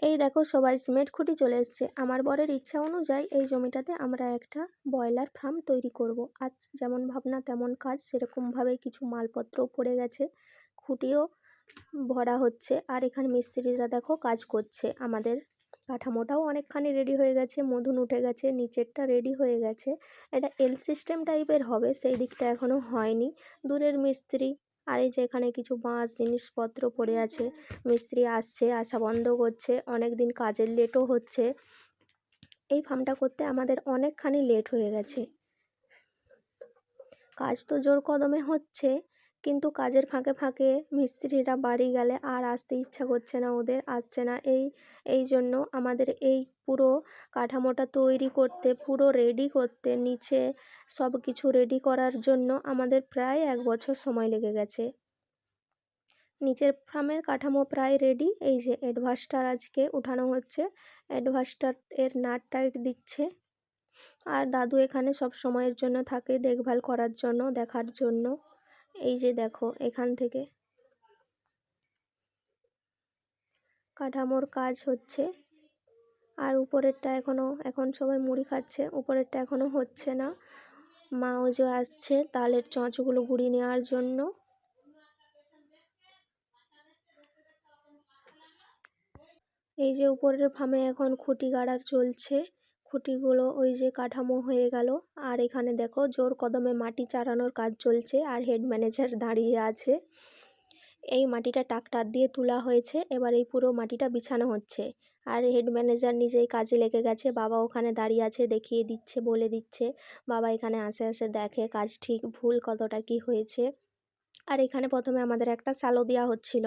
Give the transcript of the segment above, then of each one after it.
এই দেখো সবাই সিমেন্ট খুঁটি চলে এসছে। আমার বরের ইচ্ছা অনুযায়ী এই জমিটাতে আমরা একটা ব্রয়লার ফার্ম তৈরি করব। আজ যেমন ভাবনা, তেমন কাজ। সেরকমভাবে কিছু মালপত্রও পড়ে গেছে, খুঁটিও ভরা হচ্ছে। আর এখানে মিস্ত্রিরা দেখো কাজ করছে। আমাদের কাঠামোটাও অনেকখানি রেডি হয়ে গেছে মধুন উঠে গেছে, নিচেরটা রেডি হয়ে গেছে। এটা এল সিস্টেম টাইপের হবে, সেই দিকটা এখনও হয়নি। দূরের মিস্ত্রি আর এই যে এখানে কিছু বাঁশ জিনিসপত্র পড়ে আছে, মিস্ত্রি আসছে আসা বন্ধ করছে অনেক দিন কাজের লেটও হচ্ছে। এই ফার্মটা করতে আমাদের অনেকখানি লেট হয়ে গেছে। কাজ তো জোর কদমে হচ্ছে কিন্তু কাজের ফাঁকে ফাঁকে মিস্ত্রিরা বাড়ি গেলে আর আসতে ইচ্ছা করছে না, ওদের আসছে না। এই এই জন্য আমাদের এই পুরো কাঠামোটা তৈরি করতে, পুরো রেডি করতে, নিচে সব কিছু রেডি করার জন্য আমাদের প্রায় এক বছর সময় লেগে গেছে। নিচের ফার্মের কাঠামো প্রায় রেডি এই যে অ্যাডভাস্টার আজকে উঠানো হচ্ছে অ্যাডভাস্টার এর নাট টাইট দিচ্ছে। আর দাদু এখানে সব সময়ের জন্য থাকে, দেখভাল করার জন্য, দেখার জন্য। এই যে দেখো, এখান থেকে কাঠামোর কাজ হচ্ছে। আর উপরেরটা এখনও এখন সবাই মুড়ি খাচ্ছে, উপরেরটা এখনও হচ্ছে না। মা ও যে আসছে, তালের চঁচগুলো গুড়ি নেওয়ার জন্য। এই যে উপরের ফার্মে এখন খুঁটি গাড়ার চলছে। খুঁটিগুলো ওই যে কাঠামো হয়ে গেল। আর এখানে দেখো জোর কদমে মাটি চারানোর কাজ চলছে আর হেড ম্যানেজার দাঁড়িয়ে আছে। এই মাটিটা ট্রাক্টর দিয়ে তোলা হয়েছে, এবার এই পুরো মাটিটা বিছানো হচ্ছে। আর হেড ম্যানেজার নিজেই কাজে লেগে গেছে, বাবা ওখানে দাঁড়িয়ে আছে, দেখিয়ে দিচ্ছে, বলে দিচ্ছে। বাবা এখানে আসে আসে দেখে কাজ ঠিক, ভুল কতটা কি হয়েছে। আর এখানে প্রথমে আমাদের একটা সালো দেওয়া হচ্ছিল।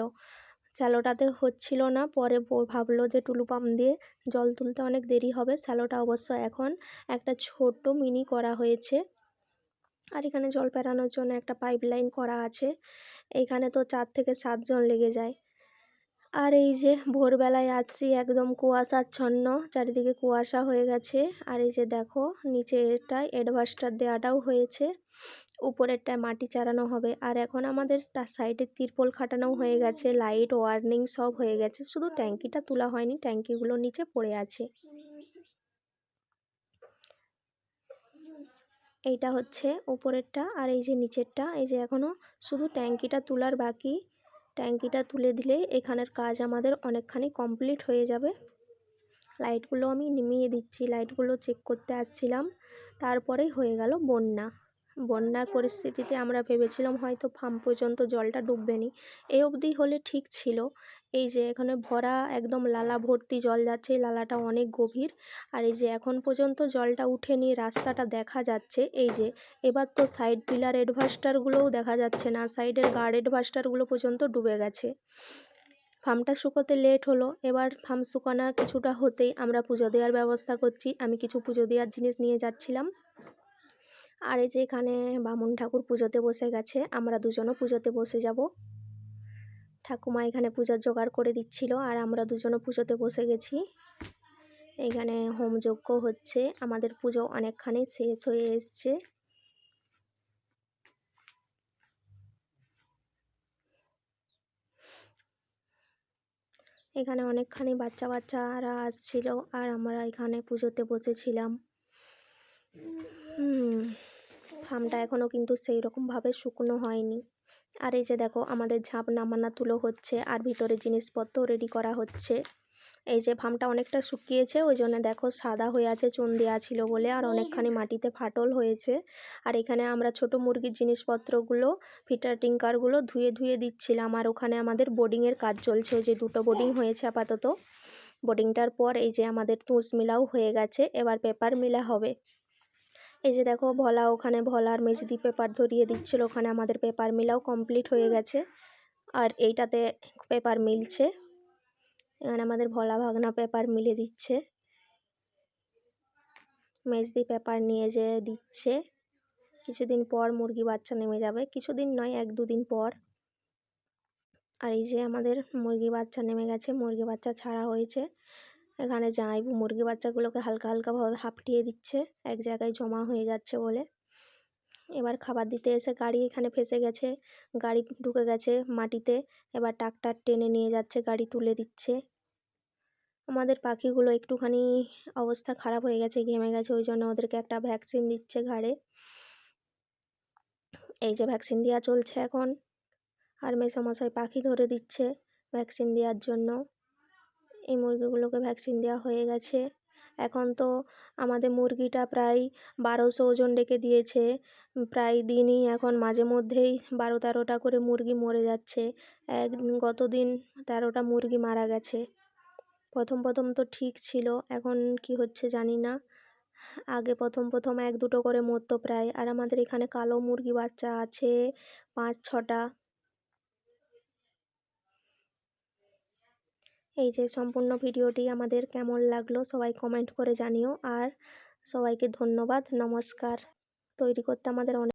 স্যালোটাতে হচ্ছিল না। পরে ভাবলো যে টুলু পাম্প দিয়ে জল তুলতে অনেক দেরি হবে। স্যালোটা অবশ্য এখন একটা ছোট মিনি করা হয়েছে। আর এখানে জল পেরানোর জন্য একটা পাইপ লাইন করা আছে। এখানে তো চার থেকে সাতজন লেগে যায়। আর এই যে ভোরবেলায় আসছি একদম কুয়াশাচ্ছন্ন, চারিদিকে কুয়াশা হয়ে গেছে। আর এই যে দেখো, নিচেরটায় অ্যাডভাস্টার দেওয়াটাও হয়েছে। উপরেরটায় মাটি চারানো হবে। আর এখন আমাদের তার সাইডে তিরপল খাটানো হয়ে গেছে, লাইট, ওয়ার্নিং সব হয়ে গেছে। শুধু ট্যাঙ্কিটা তোলা হয়নি, ট্যাঙ্কিগুলো নিচে পড়ে আছে। এইটা হচ্ছে উপরেরটা আর এই যে নিচেরটা, এই যে এখনও শুধু ট্যাঙ্কিটা তোলার বাকি। ট্যাঙ্কিটা তুলে দিলে এখানের কাজ আমাদের অনেকখানি কমপ্লিট হয়ে যাবে। লাইটগুলো আমি নিমিয়ে দিচ্ছি, লাইটগুলো চেক করতে আসছিলাম। তারপরেই হয়ে গেল বন্যা। বন্যার পরিস্থিতিতে আমরা ভেবেছিলাম হয়তো ফার্ম পর্যন্ত জলটা ডুববে নি এই অবধি হলে ঠিক ছিল। এই যে এখানে ভরা একদম লালা ভর্তি জল যাচ্ছে লালাটা অনেক গভীর। আর এই যে এখন পর্যন্ত জলটা উঠেনি, রাস্তাটা দেখা যাচ্ছে। এই যে এবার তো সাইড পিলার এডভাস্টারগুলোও দেখা যাচ্ছে না সাইডের গার্ড এডভাস্টারগুলো পর্যন্ত ডুবে গেছে। ফার্মটা শুকোতে লেট হলো, এবার ফার্ম শুকানো কিছুটা হতেই আমরা পুজো দেওয়ার ব্যবস্থা করছি। আমি কিছু পুজো দেওয়ার জিনিস নিয়ে যাচ্ছিলাম। আর এই যে এখানে বামুন ঠাকুর পুজোতে বসে গেছে, আমরা দুজনও পুজোতে বসে যাব। ঠাকুমা এখানে পূজার জোগাড় করে দিচ্ছিল আর আমরা দুজনও পুজোতে বসে গেছি। এখানে হোমযজ্ঞ হচ্ছে, আমাদের পুজো অনেকখানি শেষ হয়ে এসছে। এখানে অনেকখানি বাচ্চা বাচ্চারা আসছিল আর আমরা এখানে পুজোতে বসেছিলাম। ফার্মটা এখনও কিন্তু সেই রকমভাবে শুকনো হয়নি। আর এই যে দেখো, আমাদের ঝাঁপ নামানা তুলো হচ্ছে আর ভিতরে জিনিসপত্র রেডি করা হচ্ছে। এই যে ফার্মটা অনেকটা শুকিয়েছে, ওই জন্য দেখো সাদা হয়ে আছে চুন দেওয়া ছিল বলে, আর অনেকখানি মাটিতে ফাটল হয়েছে। আর এখানে আমরা ছোট মুরগির জিনিসপত্রগুলো, ফিটার টিঙ্কারগুলো ধুয়ে ধুয়ে দিচ্ছিলাম, আর ওখানে আমাদের বোর্ডিংয়ের কাজ চলছে, ওই যে দুটো বোর্ডিং হয়েছে আপাতত। বোর্ডিংটার পর এই যে আমাদের তুষ মিলাও হয়ে গেছে, এবার পেপার মিলা হবে। এই যে দেখো ভলা ওখানে ভলার মেজদি পেপার ধরিয়ে দিচ্ছিল, ওখানে আমাদের পেপার মিলাও কমপ্লিট হয়ে গেছে। আর এইটাতে পেপার মিলছে। এখানে আমাদের ভোলা ভাগনা পেপার মিলে দিচ্ছে। মেজদি পেপার নিয়ে যে দিচ্ছে। কিছুদিন পর মুরগি বাচ্চা নেমে যাবে। কিছুদিন নয়, এক দুদিন পর। আর এই যে আমাদের মুরগি বাচ্চা নেমে গেছে, মুরগি বাচ্চা ছাড়া হয়েছে। এখানে জামাইবু মুরগি বাচ্চাগুলোকে হালকা হালকাভাবে হাঁপটিয়ে দিচ্ছে। এক জায়গায় জমা হয়ে যাচ্ছে বলে। এবার খাবার দিতে এসে গাড়ি এখানে ফেসে গেছে। গাড়ি ঢুকে গেছে মাটিতে। এবার ট্রাক্টর টেনে নিয়ে যাচ্ছে, গাড়ি তুলে দিচ্ছে। আমাদের পাখিগুলো একটুখানি অবস্থা খারাপ হয়ে গেছে, ঘেমে গেছে। ওই জন্য ওদেরকে একটা ভ্যাকসিন দিচ্ছে ঘাড়ে। এই যে ভ্যাকসিন দেওয়া চলছে এখন। আর মেসোমশাই পাখি ধরে দিচ্ছে ভ্যাকসিন দেওয়ার জন্য। এই মুরগিগুলোকে ভ্যাকসিন দেওয়া হয়ে গেছে। এখন তো আমাদের মুরগিটা প্রায় বারোশো ওজন ডেকে দিয়েছে। প্রায় দিনই এখন মাঝে মধ্যেই বারো তেরোটা করে মুরগি মরে যাচ্ছে। এক গত দিন তেরোটা মুরগি মারা গেছে। প্রথম প্রথম তো ঠিক ছিল, এখন কি হচ্ছে জানি না। আগে প্রথম প্রথম এক দুটো করে মরতো প্রায়। আর আমাদের এখানে কালো মুরগি বাচ্চা আছে পাঁচ ছটা এই যে সম্পূর্ণ ভিডিওটি আমাদের কেমন লাগল সবাই কমেন্ট করে জানিও। আর সবাইকে ধন্যবাদ, নমস্কার। তৈরি করতে আমাদের অনেক